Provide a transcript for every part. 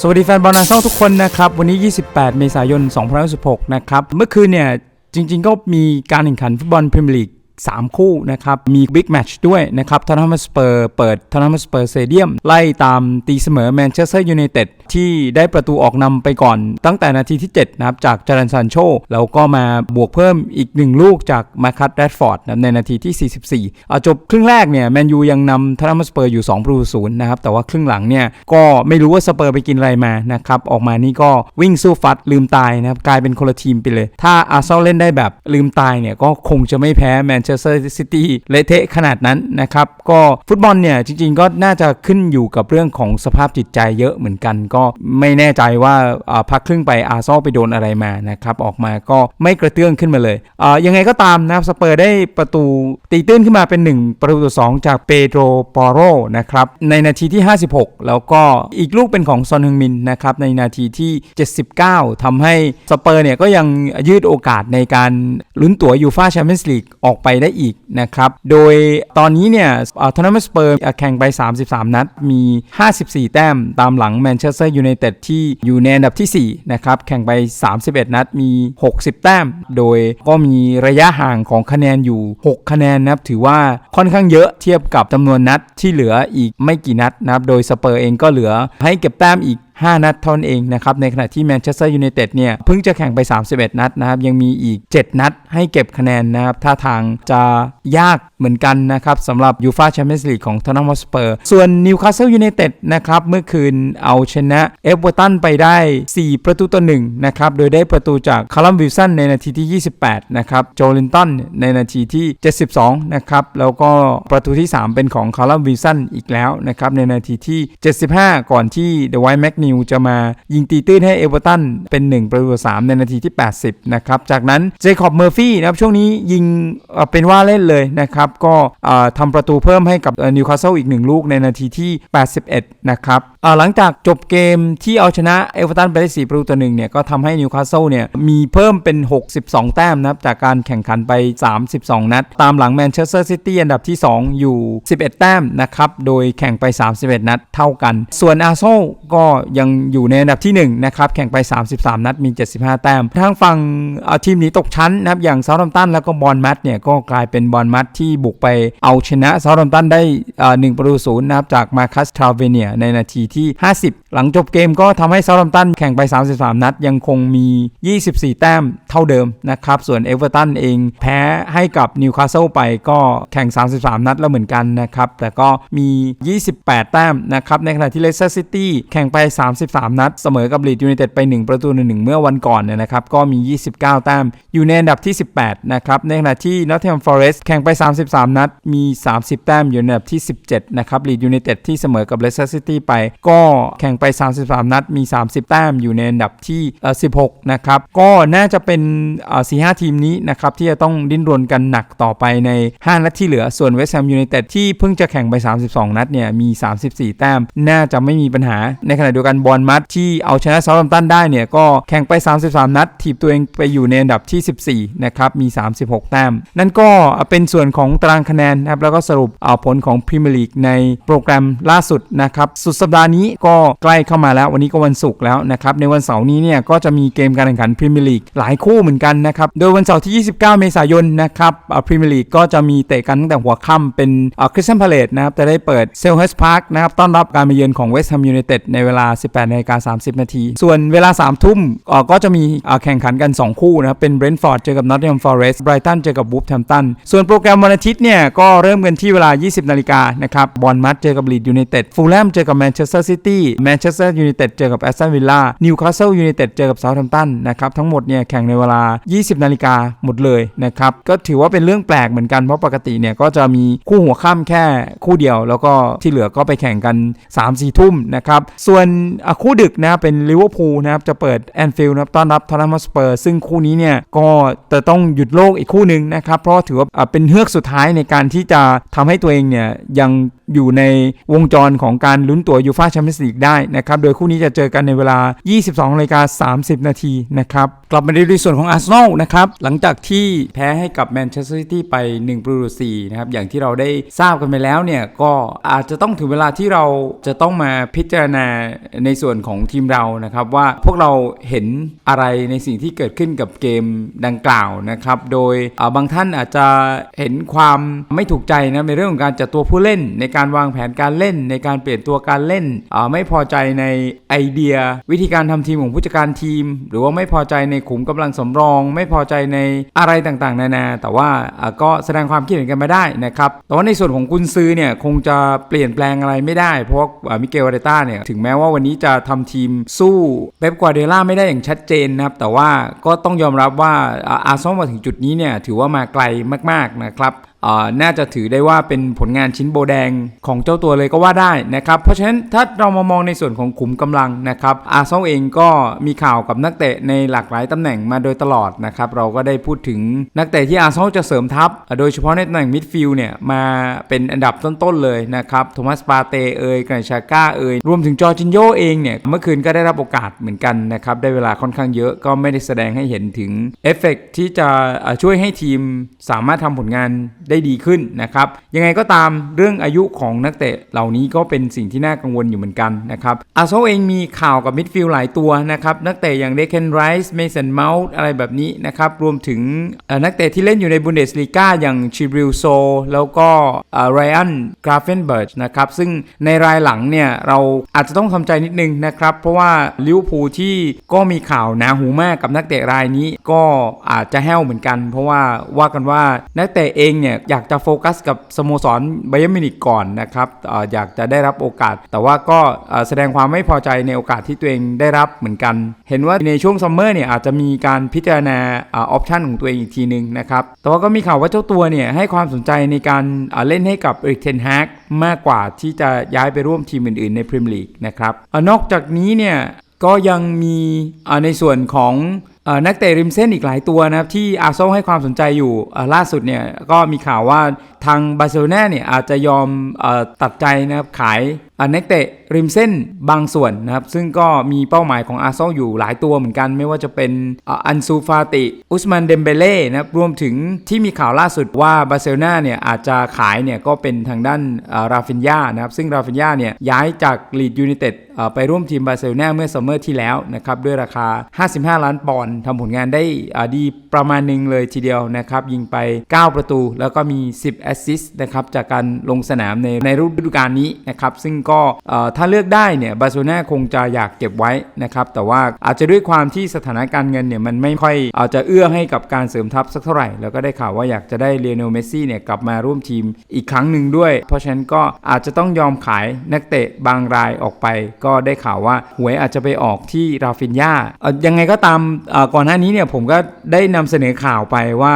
สวัสดีแฟนบอลนักเซาทุกคนนะครับ วันนี้ 28 เมษายน 2016 นะครับ เมื่อคืนเนี่ย จริง ๆ ก็มีการแข่งขันฟุตบอลพรีเมียร์ลีก 3 คู่นะครับ มีบิ๊กแมตช์ด้วยนะครับทอนนัมสเปอร์เปิดทอนนัมสเปอร์เตเดียมไล่ตามตีเสมอแมนเชสเตอร์ยูไนเต็ดที่ได้ประตูออกนำไปก่อนตั้งแต่นาทีที่ 7 นะครับ จากจารันซานโชแล้วก็มาบวกเพิ่มอีก 1 ลูกจากมาคัตแรดฟอร์ดในนาทีที่ 44เอาจบครึ่งแรกเนี่ยแมนยูยังนำทอนนัมสเปอร์อยู่ 2 ประตูศูนย์นะครับ แต่ว่าครึ่งหลังเนี่ยก็ไม่รู้ว่าสเปอร์ไปกินอะไรมานะครับออกมานี่ก็วิ่งสู้ฟัดลืมตายนะครับกลายเป็นคนละทีมไปเลย ถ้าอาร์เซนอลเล่นได้แบบลืมตายเนี่ยก็คงจะไม่แพ้แมนเชสเตอร์ซิตี้เละเทะขนาดนั้นนะครับ ก็ฟุตบอลเนี่ยจริง ๆ ก็น่าจะขึ้นอยู่กับเรื่องของสภาพจิตใจเยอะเหมือนกัน ก็ไม่แน่ใจว่าพักครึ่งไปอาร์ซอลไปโดนอะไรมานะครับออกมาก็ไม่กระเตื้องขึ้นมาเลยยังไงก็ตามนะครับสเปอร์ได้ประตูตีตื้นขึ้นมาเป็น 1 ประตูต่อ2จากเปโดรปอโรนะครับในนาทีที่ 56 แล้วก็อีกลูกเป็นของซอนฮึงมินนะครับในนาทีที่ 79ทำให้สเปอร์เนี่ยก็ยังยืดโอกาสในการลุ้นตั๋วยูฟาแชมเปี้ยนส์ลีกออกไปได้อีกนะครับ โดยตอนนี้เนี่ยทอนนัมสเปอร์แข่งไป 33 นัด มี 54 แต้ม ตามหลังแมนเชสเตอร์ยูไนเต็ดที่อยู่ในอันดับที่ 4 นะครับ แข่งไป 31 นัด มี 60 แต้ม โดยก็มีระยะห่างของคะแนนอยู่ 6 คะแนนนะครับ ถือว่าค่อนข้างเยอะเทียบกับจำนวนนัดที่เหลืออีกไม่กี่นัดนะครับ โดยสเปอร์เองก็เหลือให้เก็บแต้มอีก 5 นัดเท่านั้นเองนะครับในขณะที่แมนเชสเตอร์ยูไนเต็ดเนี่ยเพิ่งจะแข่งไป 31 นัดนะครับยังมีอีก 7 นัดให้เก็บคะแนนนะครับท่าทางจะยาก เหมือนกันนะครับสำหรับยูฟาแชมเปี้ยนส์ลีกของทอนนัมสเปอร์ส่วนนิวคาสเซิลยูไนเต็ดนะครับเมื่อคืนเอาชนะเอเวอร์ตันไปได้ 4 ประตูต่อ1นะครับโดยได้ประตูจากคาร์ลัมวิลสันในนาทีที่ 28 นะครับโจลินตันในนาทีที่ 72 นะครับ แล้วก็ประตูที่ 3 เป็นของคาร์ลัมวิลสันอีกแล้วนะครับในนาทีที่ 75 ก่อนที่เดอะไวท์แมกนิวจะมายิงตีตื้นให้เอเวอร์ตันเป็น 1 ประตูต่อ3ในนาทีที่ 80 นะครับ จากนั้นเจคอบเมอร์ฟี่นะครับช่วงนี้ยิงเป็นว่าเล่นเลยนะครับก็ทำประตูเพิ่มให้กับนิวคาสเซิลอีก 1 ลูกในนาทีที่ 81 นะครับหลังจากจบเกมที่เอาชนะเอเวอร์ตันไปได้ 4 ประตูต่อหนึ่งเนี่ยก็ทำให้นิวคาสเซิลเนี่ยมีเพิ่มเป็น 62 แต้มนะครับจากการแข่งขันไป 32 นัด ตามหลังแมนเชสเตอร์ซิตี้อันดับที่ 2 อยู่ 11 แต้มนะครับโดยแข่งไป 31 นัดเท่ากัน ส่วนอาร์เซนอลก็ยังอยู่ในอันดับที่ 1 นะครับ แข่งไป 33 นัดมี 75 แต้ม ทางฝั่งทีมหนีตกชั้นนะครับอย่างเซาท์แฮมป์ตันแล้วก็บอลมัดเนี่ยก็กลายเป็นบอลมัดที่บุกไปเอาชนะเซาท์แฮมป์ตันได้เอ่อ1ประตูศูนย์นะครับจากมาคัสทราเวเนียในนาทีที่ 50 หลังจบเกมก็ทำให้เซาท์แฮมป์ตันแข่งไป 33 นัด ยังคงมี 24 แต้มเท่าเดิมนะครับ ส่วนเอเวอร์ตันเองแพ้ให้กับนิวคาสเซิลไปก็แข่ง 33 นัดแล้วเหมือนกันนะครับ แต่ก็มี 28 แต้มนะครับ ในขณะที่เลสเตอร์ซิตี้แข่งไป 33 นัด เสมอกับลีดยูไนเต็ดไป 1 ประตูหนึ่งเมื่อวันก่อนเนี่ยนะครับ ก็มี 29 แต้มอยู่ในอันดับที่ 18 นะครับ ในขณะที่นอตเทมฟอเรสต์แข่งไป33 นัดมี 30 แต้มอยู่ในอันดับที่ 17 นะครับลีดยูไนเต็ดที่เสมอกับเลสเตอร์ซิตี้ไป ก็แข่งไป 33 นัดมี 30 แต้มอยู่ในอันดับที่ 16 นะครับ ก็น่าจะเป็นอ่อ4-5ทีมนี้นะครับ ที่จะต้องดิ้นรนกันหนักต่อไปใน 5 นัดที่เหลือส่วนเวสต์แฮมยูไนเต็ดที่เพิ่งจะแข่งไป 32 นัดเนี่ยมี 34 แต้ม น่าจะไม่มีปัญหา ในขณะเดียวกันบอลมัดที่เอาชนะเซาท์แฮมตันได้เนี่ยก็แข่งไป 33 นัด ถีบตัวเองไปอยู่ในอันดับที่ 14 นะครับมี 36 แต้ม นั่นก็เป็นส่วนของตารางคะแนนนะครับแล้วก็สรุปเอาผลของพรีเมียร์ลีกในโปรแกรมล่าสุดนะครับสุดสัปดาห์นี้ก็ใกล้เข้ามาแล้ววันนี้ก็วันศุกร์แล้วนะครับในวันเสาร์นี้เนี่ยก็จะมีเกมการแข่งขันพรีเมียร์ลีกหลายคู่เหมือนกันนะครับโดยวันเสาร์ที่ 29 เมษายนนะครับพรีเมียร์ลีกก็จะมีเตะกันตั้งแต่หัวค่ำเป็นคริสตันพาเลตนะครับจะได้เปิดเซลเฮสพาร์คนะครับต้อนรับการมาเยือนของเวสต์แฮมยูไนเต็ดในเวลา 18นาฬิกา30 นาที ส่วนเวลา 3 ทุ่มก็จะมีแข่งขันกัน 2 คู่นะครับเป็นเบรนท์ฟอร์ดเจอกับนอตติงแฮมฟอเรสต์ไบรตันเจอกับบูฟแฮมตันส่วนโปรแกรมวันอาทิตย์เนี่ยก็เริ่มกันที่เวลา 20 นาฬิกานะครับบอลมัดเจอกับลีดยูไนเต็ดฟูลแลมเจอกับแมนเชสเตอร์ซิตี้แมนเชสเตอร์ยูไนเต็ดเจอกับแอสตันวิลล่านิวคาสเซิลยูไนเต็ดเจอกับเซาท์แฮมป์ตันนะครับทั้งหมดเนี่ยแข่งในเวลา 20 นาฬิกาหมดเลยนะครับก็ถือว่าเป็นเรื่องแปลกเหมือนกันเพราะปกติเนี่ยก็จะมีคู่หัวค่ำแค่คู่เดียว แล้วก็ที่เหลือก็ไปแข่งกัน 3-4 ทุ่มนะครับส่วนคู่ดึกนะเป็นลิเวอร์พูลนะครับจะเปิดแอนฟิลด์นะครับต้อนรับทอตแนมสเปอร์ซึ่งคู่นี้เนี่ยก็จะต้องหยุดโลกอีกคู่หนึ่งนะครับเพราะถือว่าเป็นเฮือกสุดท้ายท้ายในการที่จะทำให้ตัวเองเนี่ยยังอยู่ในวงจรของการลุ้นตั๋วยูฟาแชมเปี้ยนส์ลีกได้นะครับ โดยคู่นี้จะเจอกันในเวลา 22นาฬิกา30 นาทีนะครับ กลับมาในส่วนของอาร์เซนอลนะครับ หลังจากที่แพ้ให้กับแมนเชสเตอร์ซิตี้ไป1ประตูต่อ4นะครับ อย่างที่เราได้ทราบกันไปแล้วเนี่ย ก็อาจจะต้องถึงเวลาที่เราจะต้องมาพิจารณาในส่วนของทีมเรานะครับว่าพวกเราเห็นอะไรในสิ่งที่เกิดขึ้นกับเกมดังกล่าวนะครับ โดยบางท่านอาจจะเห็นความไม่ถูกใจนะในเรื่องของการจัดตัวผู้เล่น ในการวางแผนการเล่น ในการเปลี่ยนตัวการเล่นไม่พอใจในไอเดีย วิธีการทำทีมของผู้จัดการทีม หรือว่าไม่พอใจในขุมกำลังสำรอง ไม่พอใจในอะไรต่างๆ นานา แต่ว่าก็แสดงความคิดเห็นกันมาได้นะครับแต่ว่าในส่วนของกุนซือเนี่ยคงจะเปลี่ยนแปลงอะไรไม่ได้ เพราะมิเกลอาร์เตต้าเนี่ยถึงแม้ว่าวันนี้จะทำทีมสู้เป๊ปกวาเดล่าไม่ได้อย่างชัดเจนนะครับแต่ว่าก็ต้องยอมรับว่าอาร์ซอลมาถึงจุดนี้เนี่ยถือว่ามาไกลมากๆนะครับ น่าจะถือได้ว่าเป็นผลงานชิ้นโบแดงของเจ้าตัวเลยก็ว่าได้นะครับ เพราะฉะนั้นถ้าเรามามองในส่วนของขุมกำลังนะครับอาร์เซนอลเองก็มีข่าวกับนักเตะในหลากหลายตำแหน่งมาโดยตลอดนะครับเราก็ได้พูดถึงนักเตะที่อาร์เซนอลจะเสริมทัพ โดยเฉพาะในตำแหน่งมิดฟิลด์เนี่ยมาเป็นอันดับต้นๆเลยนะครับโทมัสปาเตเอยกรานิชาก้าเอยรวมถึงจอร์จินโยเองเนี่ยเมื่อคืนก็ได้รับโอกาสเหมือนกันนะครับได้เวลาค่อนข้างเยอะก็ไม่ได้แสดงให้เห็นถึงเอฟเฟกต์ที่จะช่วยให้ทีมสามารถทำผลงานได้ได้ดีขึ้นนะครับ ยังไงก็ตามเรื่องอายุของนักเตะเหล่านี้ก็เป็นสิ่งที่น่ากังวลอยู่เหมือนกันนะครับอาร์เซนอลเองมีข่าวกับมิดฟิลด์หลายตัวนะครับนักเตะอย่างเดคเคนไรส์เมสันเมาส์อะไรแบบนี้นะครับรวมถึงนักเตะที่เล่นอยู่ในบุนเดสลีกาอย่างชิบริลโซแล้วก็ไรอันกราเฟนเบิร์ชนะครับซึ่งในรายหลังเนี่ยเราอาจจะต้องทำใจนิดนึงนะครับเพราะว่าลิเวอร์พูลที่ก็มีข่าวหนาหูมากกับนักเตะรายนี้ก็อาจจะแห้วเหมือนกัน เพราะว่าว่ากันว่านักเตะเองเนี่ยอยากจะโฟกัสกับสโมสรไบเยอร์มิวนิกก่อนนะครับออยากจะได้รับโอกาส แต่ว่าก็แสดงความไม่พอใจในโอกาสที่ตัวเองได้รับเหมือนกัน เห็นว่าในช่วงซัมเมอร์เนี่ยอาจจะมีการพิจารณาออปชันของตัวเองอีกทีหนึ่งนะครับ แต่ว่าก็มีข่าวว่าเจ้าตัวเนี่ยให้ความสนใจในการเล่นให้กับเอริกเทนฮากมากกว่าที่จะย้ายไปร่วมทีมอื่นๆในพรีเมียร์ลีกนะครับอนอกจากนี้เนี่ยก็ยังมีในส่วนของ นักเตะริมเส้นอีกหลายตัวนะครับที่อาร์เซนอลให้ความสนใจอยู่ล่าสุดเนี่ยก็มีข่าวว่าทางบาร์เซโลนาเนี่ยอาจจะยอมอตัดใจนะครับขายนักเตะริมเส้นบางส่วนนะครับซึ่งก็มีเป้าหมายของอาร์เซนอลอยู่หลายตัวเหมือนกัน ไม่ว่าจะเป็นอันซูฟาติ อุสมันเดมเบเล่นะครับรวมถึงที่มีข่าวล่าสุดว่าบาร์เซโลนาเนี่ยอาจจะขายเนี่ยก็เป็นทางด้านราฟินยานะครับซึ่งราฟินยาเนี่ยย้ายจากลีดยูไนเต็ดไปร่วมทีมบาร์เซโลนาเมื่อซัมเมอร์ที่แล้วนะครับด้วยราคา 55 ล้านปอนด์ทำผลงานได้ดีประมาณหนึ่งเลยทีเดียวนะครับยิงไป 9 ประตู แล้วก็มี 10 แอสซิสต์นะครับจากการลงสนามในในฤดูกาลนี้นะครับซึ่งก็ถ้าเลือกได้เนี่ยบาร์เซโลนาคงจะอยากเก็บไว้นะครับแต่ว่าอาจจะด้วยความที่สถานการณ์เงินเนี่ยมันไม่ค่อยอาจจะเอื้อให้กับการเสริมทัพสักเท่าไหร่ แล้วก็ได้ข่าวว่าอยากจะได้เลียโนเมสซี่เนี่ยกลับมาร่วมทีมอีกครั้งหนึ่งด้วย เพราะฉะนั้นก็อาจจะต้องยอมขายนักเตะบางรายออกไป ก็ได้ข่าวว่าหวยอาจจะไปออกที่ราฟินยายังไงก็ตามก่อนหน้านี้เนี่ยผมก็ได้นำเสนอข่าวไปว่า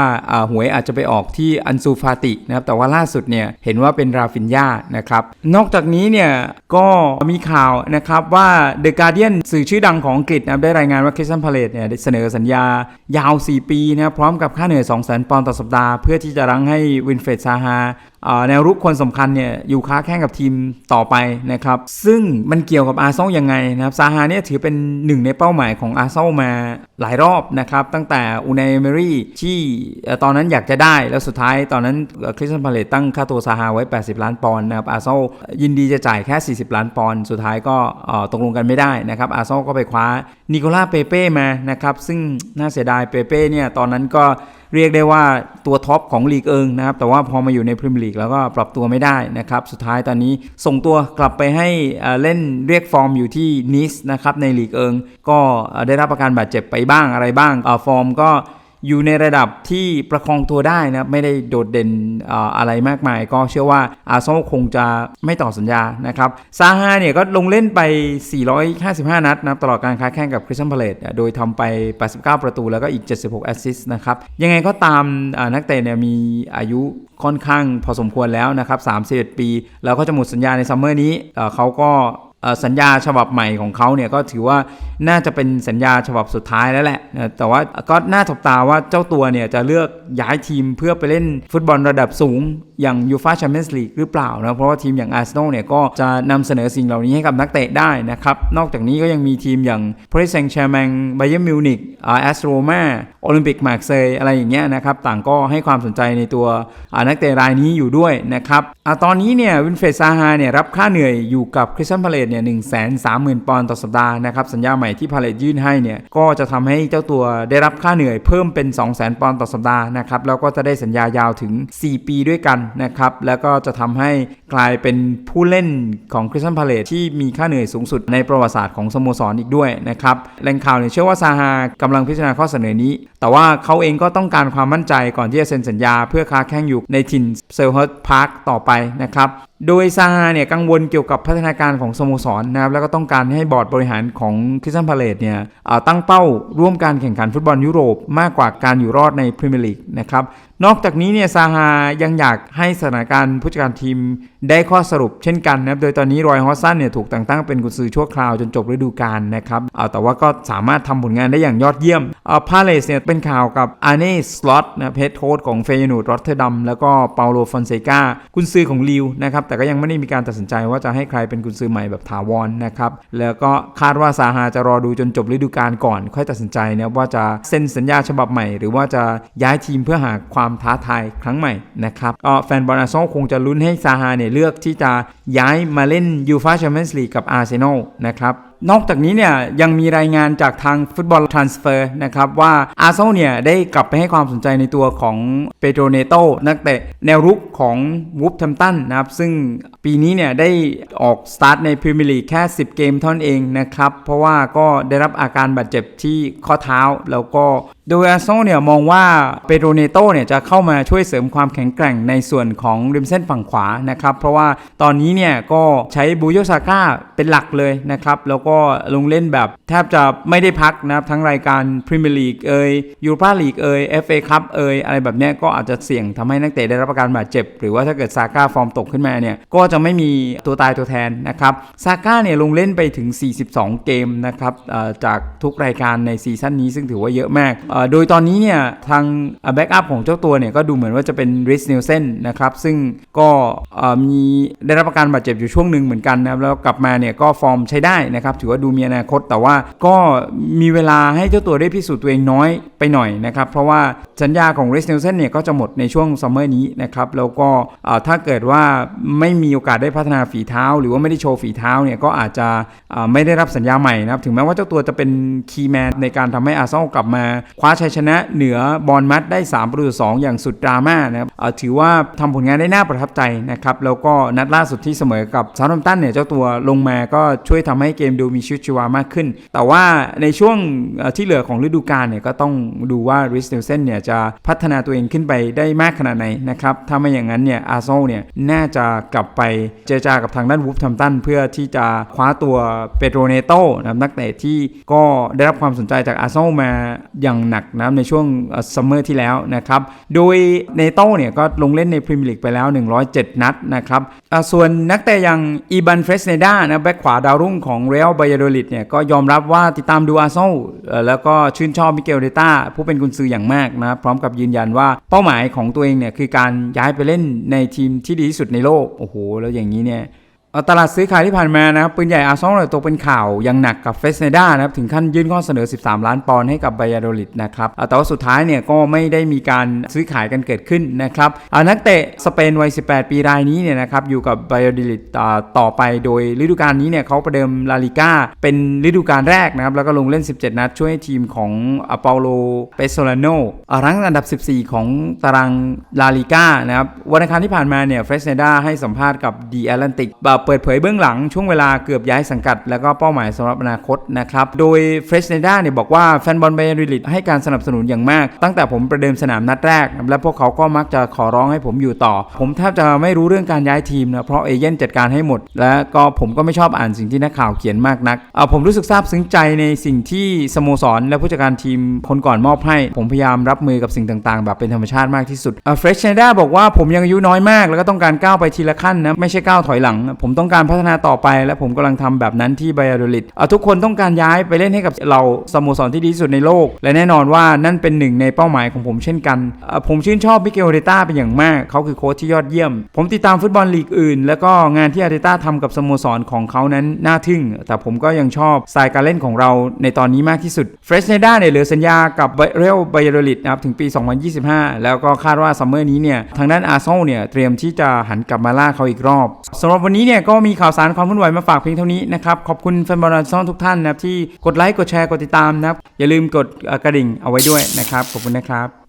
หวยอาจจะไปออกที่อันซูฟาตินะครับแต่ว่าล่าสุดเนี่ยเห็นว่าเป็นราฟินยานะครับนอกจากนี้เนี่ยก็มีข่าวนะครับว่าเดอะการเดียนสื่อชื่อดังของอังกฤษนะครับได้รายงานว่าคริสตันพาเลตเนี่ยเสนอสัญญายาว 4 ปีนะครับพร้อมกับค่าเหนื่อย200,000ปอนด์ต่อสัปดาห์ เพื่อที่จะรั้งให้วินเฟรดซาฮา แนวรุกคนสำคัญเนี่ยอยู่ค้าแข่งกับทีมต่อไปนะครับ ซึ่งมันเกี่ยวกับอาร์เซนอลยังไงนะครับซาฮาเนี่ยถือเป็นหนึ่งในเป้าหมายของอาร์เซนอลมาหลายรอบนะครับ ตั้งแต่อูนายเมรี่ที่ตอนนั้นอยากจะได้แล้วสุดท้ายตอนนั้นคริสตันพาเลตตั้งค่าตัวซาฮาไว้ 80 ล้านปอนด์นะครับอาร์เซนอลยินดีจะจ่ายแค่ 40 ล้านปอนด์สุดท้ายก็ตกลงกันไม่ได้นะครับอาร์เซนอลก็ไปคว้านิโคล่าเปเป้มานะครับซึ่งน่าเสียดายเปเป้เนี่ยตอนนั้นก็ เรียกได้ว่าตัวท็อปของลีกเอิงนะครับ แต่ว่าพอมาอยู่ในพรีเมียร์ลีกแล้วก็ปรับตัวไม่ได้นะครับ สุดท้ายตอนนี้ส่งตัวกลับไปให้เล่นเรียกฟอร์มอยู่ที่นิสนะครับในลีกเอิง ก็ได้รับอาการบาดเจ็บไปบ้างอะไรบ้างฟอร์มก็ อยู่ในระดับที่ประคองตัวได้นะไม่ได้โดดเด่นอะไรมากมาย ก็เชื่อว่าอาร์เซนอลคงจะไม่ต่อสัญญานะครับซาฮาเนี่ยก็ลงเล่นไป 455 นัดนะตลอดการค้าแข่งกับคริสตันพาเลตโดยทำไป 89 ประตูแล้วก็อีก 76 แอสซิสต์นะครับ ยังไงก็ตามนักเตะเนี่ยมีอายุค่อนข้างพอสมควรแล้วนะครับ 31 ปี แล้วก็จะหมดสัญญาในซัมเมอร์นี้เขาก็ สัญญาฉบับใหม่ของเขาเนี่ยก็ถือว่าน่าจะเป็นสัญญาฉบับสุดท้ายแล้วแหละ แต่ว่าก็น่าจับตาว่าเจ้าตัวเนี่ยจะเลือกย้ายทีมเพื่อไปเล่นฟุตบอลระดับสูงอย่างยูฟาแชมเปี้ยนส์ลีกหรือเปล่านะ เพราะว่าทีมอย่างอาร์เซนอลเนี่ยก็จะนำเสนอสิ่งเหล่านี้ให้กับนักเตะได้นะครับ นอกจากนี้ก็ยังมีทีมอย่างพาริสแซงต์แชร์แมงไบเย r n มิวนิกแอสโรมาโอลิมปิกมาร์เซย์อะไรอย่างเงี้ยนะครับ ต่างก็ให้ความสนใจในตัวนักเตะรายนี้อยู่ด้วยนะครับอตอนนี้เนี่ยวินเฟรดซาฮาเนี่ยรับค่าเหนื่อยอยู่กับคริสตันพาเลตเนี่ยหนึ่งแสนสามหมื่นปอนด์ต่อสัปดาห์นะครับสัญญาใหม่ที่พาเลตยื่นให้เนี่ยก็จะทำให้เจ้าตัวได้รับค่าเหนื่อยเพิ่มเป็น 2 0 0 0 0 0ปอนด์ต่อสัปดาห์นะครับแล้วก็จะได้สัญญายาวถึง 4 ปีด้วยกันนะครับแล้วก็จะทำให้กลายเป็นผู้เล่นของคริสตันพาเลตที่มีค่าเหนื่อยสูงสุดในประวัติศาสตร์ของสโมสรอีกด้วยนะครับแหล่งข่าวเนี่ยเชื่อว่าซาฮากำลังพิจารณาข้อเสนอนี้ แต่ว่าเขาเองก็ต้องการความมั่นใจก่อนที่จะเซ็นสัญญาเพื่อค้าแข่งอยู่ในถิ่นเซลเฮิร์ตพาร์คต่อไปนะครับโดยซาฮาเนี่ยกังวลเกี่ยวกับพัฒนาการของสโมสรนะครับแล้วก็ต้องการให้บอร์ดบริหารของคริสตันพาเลตเนี่ยตั้งเป้าร่วมการแข่งขันฟุตบอลยุโรปมากกว่าการอยู่รอดในพรีเมียร์ลีกนะครับ นอกจากนี้เนี่ยซาฮายังอยากให้สถานการณ์ผู้จัดการทีมได้ข้อสรุปเช่นกันนะครับ โดยตอนนี้รอยฮอสซันเนี่ยถูกแต่งตั้งเป็นกุนซือชั่วคราวจนจบฤดูกาลนะครับอ่าแต่ว่าก็สามารถทำผลงานได้อย่างยอดเยี่ยมพาเลสเนี่ยเป็นข่าวกับอาเน่สล็อตนะเพจโค้ชของเฟยนูดรอตเทอร์ดัมแล้วก็เปาโลฟอนเซกากุนซือของลิวนะครับ แต่ก็ยังไม่ได้มีการตัดสินใจว่าจะให้ใครเป็นกุนซือใหม่แบบถาวรนะครับ แล้วก็คาดว่าซาฮาจะรอดูจนจบฤดูกาลก่อน ค่อยตัดสินใจนะว่าจะเซ็นสัญญาฉบับใหม่ หรือว่าจะย้ายทีมเพื่อหาความท้าทายครั้งใหม่นะครับก็แฟนบอลอาร์เซนอลคงจะลุ้นให้ซาฮาเนี่ยเลือกที่จะย้ายมาเล่นยูฟาแชมเปี้ยนส์ลีกกับอาร์เซนอลนะครับนอกจากนี้เนี่ยยังมีรายงานจากทางฟุตบอลทรานสเฟอร์นะครับว่าอาร์เซนอลเนี่ยได้กลับไปให้ความสนใจในตัวของเปโตรเนโตนักเตะแนวรุกของวูฟแฮมตันนะครับซึ่งปีนี้เนี่ยได้ออกสตาร์ทในพรีเมียร์ลีกแค่ 10 เกมเท่านั้นเองนะครับเพราะว่าก็ได้รับอาการบาดเจ็บที่ข้อเท้าแล้วก็ โดยอาร์เซนอลเนี่ยมองว่าเปโตรเนโตเนี่ยจะเข้ามาช่วยเสริมความแข็งแกร่งในส่วนของริมเส้นฝั่งขวานะครับ เพราะว่าตอนนี้เนี่ยก็ใช้บูโยซาก้าเป็นหลักเลยนะครับ แล้วก็ลงเล่นแบบแทบจะไม่ได้พักนะครับ ทั้งรายการพรีเมียร์ลีกเอ่ยยูโรปาลีกเอ่ย FA คัพเอ่ยอะไรแบบเนี้ยก็อาจจะเสี่ยงทำให้นักเตะได้รับอาการบาดเจ็บ หรือว่าถ้าเกิดซาก้าฟอร์มตกขึ้นมาเนี่ยก็จะไม่มีตัวตายตัวแทนนะครับซาก้าเนี่ยลงเล่นไปถึง 42 เกมนะครับจากทุกรายการในซีซั่นนี้ซึ่งถือว่าเยอะมากโดยตอนนี้เนี่ยทางแบ็กอัพของเจ้าตัวเนี่ยก็ดูเหมือนว่าจะเป็นริสเนลเซนนะครับซึ่งก็มีได้รับการบาดเจ็บอยู่ช่วงหนึ่งเหมือนกันนะครับแล้วกลับมาเนี่ยก็ฟอร์มใช้ได้นะครับถือว่าดูมีอนาคต แต่ว่าก็มีเวลาให้เจ้าตัวได้พิสูจน์ตัวเองน้อยไปหน่อยนะครับเพราะว่าสัญญาของริสเนลเซนเนี่ยก็จะหมดในช่วงซัมเมอร์นี้นะครับแล้วก็ถ้าเกิดว่าไม่มีโอกาสได้พัฒนาฝีเท้า หรือว่าไม่ได้โชว์ฝีเท้าเนี่ยก็อาจจะไม่ได้รับสัญญาใหม่นะครับถึงแม้ว่าเจ้าตัวจะเป็นคีย์แมนในการทำให้อาร์เซนอลกลับมาคว้าาชัยชนะเหนือบอลมัดได้3ประตูต่อ2อย่างสุดดราม่านะครับถือว่าทำผลงานได้น่าประทับใจนะครับแล้วก็นัดล่าสุดที่เสมอกับซาร์ทัมตันเนี่ยเจ้าตัวลงมาก็ช่วยทำให้เกมดูมีชีวิตชีวามากขึ้น แต่ว่าในช่วงที่เหลือของฤดูกาลเนี่ยก็ต้องดูว่าริสเนลเซนเนี่ยจะพัฒนาตัวเองขึ้นไปได้มากขนาดไหนนะครับถ้าไม่อย่างนั้นเนี่ยอาร์เซนอลเนี่ยน่าจะกลับไปเจรจากับทางด้านวูฟทัมตันเพื่อที่จะคว้าตัวเปโตรเนโตนะครับนักเตะที่ก็ได้รับความสนใจจากอาร์เซนอลมาอย่างหนักนะในช่วงซัมเมอร์ที่แล้วนะครับ โดยเนโต้เนี่ยก็ลงเล่นในพรีเมียร์ลีกไปแล้ว 107 นัดนะครับส่วนนักเตะอย่างอีบันเฟรสเนดานะแบ็คขวาดาวรุ่งของเรอัลบายาโดลิดเนี่ยก็ยอมรับว่าติดตามดูอาร์เซนอลแล้วก็ชื่นชอบมิเกลเดต้าผู้เป็นกุนซืออย่างมากนะพร้อมกับยืนยันว่าเป้าหมายของตัวเองเนี่ยคือการย้ายไปเล่นในทีมที่ดีที่สุดในโลก โอ้โห แล้วอย่างนี้เนี่ย ตลาดซื้อขายที่ผ่านมานะครับปืนใหญ่อาร์เซนอลตกเป็นข่าวอย่างหนักกับเฟสเนดานะครับถึงขั้นยื่นข้อเสนอ 13 ล้านปอนด์ให้กับไบยาโดลิดนะครับแต่ว่าสุดท้ายเนี่ยก็ไม่ได้มีการซื้อขายกันเกิดขึ้นนะครับนักเตะสเปนวัย 18 ปีรายนี้เนี่ยนะครับอยู่กับไบยาโดลิดต่อไปโดยฤดูกาลนี้เนี่ยเขาประเดิมลาลิก้าเป็นฤดูกาลแรกนะครับแล้วก็ลงเล่น 17 นัดช่วยให้ทีมของอเปาโลเปโซลาโนรั้งอันดับ 14 ของตารางลาลิก้านะครับวันอังคารที่ผ่านมาเนี่ยเฟสเนดาให้สัมภาษณ์กับดีแอตแลนติกเปิดเผยเบื้องหลังช่วงเวลาเกือบย้ายสังกัด แล้วก็เป้าหมายสำหรับอนาคตนะครับ โดยเฟรชเนด้าเนี่ยบอกว่าแฟนบอลไบริลิตให้การสนับสนุนอย่างมาก ตั้งแต่ผมประเดิมสนามนัดแรก และพวกเขาก็มักจะขอร้องให้ผมอยู่ต่อ ผมแทบจะไม่รู้เรื่องการย้ายทีมนะเพราะเอเย่นจัดการให้หมด และก็ผมก็ไม่ชอบอ่านสิ่งที่นักข่าวเขียนมากนักเอาผมรู้สึกซาบซึ้งใจในสิ่งที่สโมสร และผู้จัดการทีมคนก่อนมอบให้ ผมพยายามรับมือกับสิ่งต่างๆ แบบเป็นธรรมชาติมากที่สุดเฟรชเนด้าบอกว่าผมยังอายุน้อยมาก แล้วก็ต้องการก้าวไปทีละขั้นนะไม่ใช่ก้าวถอยหลังผมผมต้องการพัฒนาต่อไป และผมกำลังทำแบบนั้นที่ไบอาโดลิดทุกคนต้องการย้ายไปเล่นให้กับเราสโมสรที่ดีที่สุดในโลก และแน่นอนว่านั่นเป็นหนึ่งในเป้าหมายของผมเช่นกันผมชื่นชอบมิเกลเรต้าเป็นอย่างมาก เขาคือโค้ชที่ยอดเยี่ยม ผมติดตามฟุตบอลลีกอื่น แล้วก็งานที่อาร์เตต้าทำกับสโมสรของเขานั้นน่าทึ่ง แต่ผมก็ยังชอบสไตล์การเล่นของเราในตอนนี้มากที่สุดเฟรชเนด้าเนี่ยเหลือสัญญากับเรลไบอาโดลิดนะครับถึงปี 2025 แล้วก็คาดว่าซัมเมอร์นี้เนี่ยทางด้านอาร์เซนอลเนี่ยเตรียมที่จะหันกลับมาล่าเขาอีกรอบสำหรับวันนี้เนี่ยก็มีข่าวสารความเคลื่อนไหวมาฝากเพียงเท่านี้นะครับ ขอบคุณแฟนบอลซ่องทุกท่านนะครับที่กดไลค์กดแชร์กดติดตามนะครับ อย่าลืมกดกระดิ่งเอาไว้ด้วยนะครับ ขอบคุณนะครับ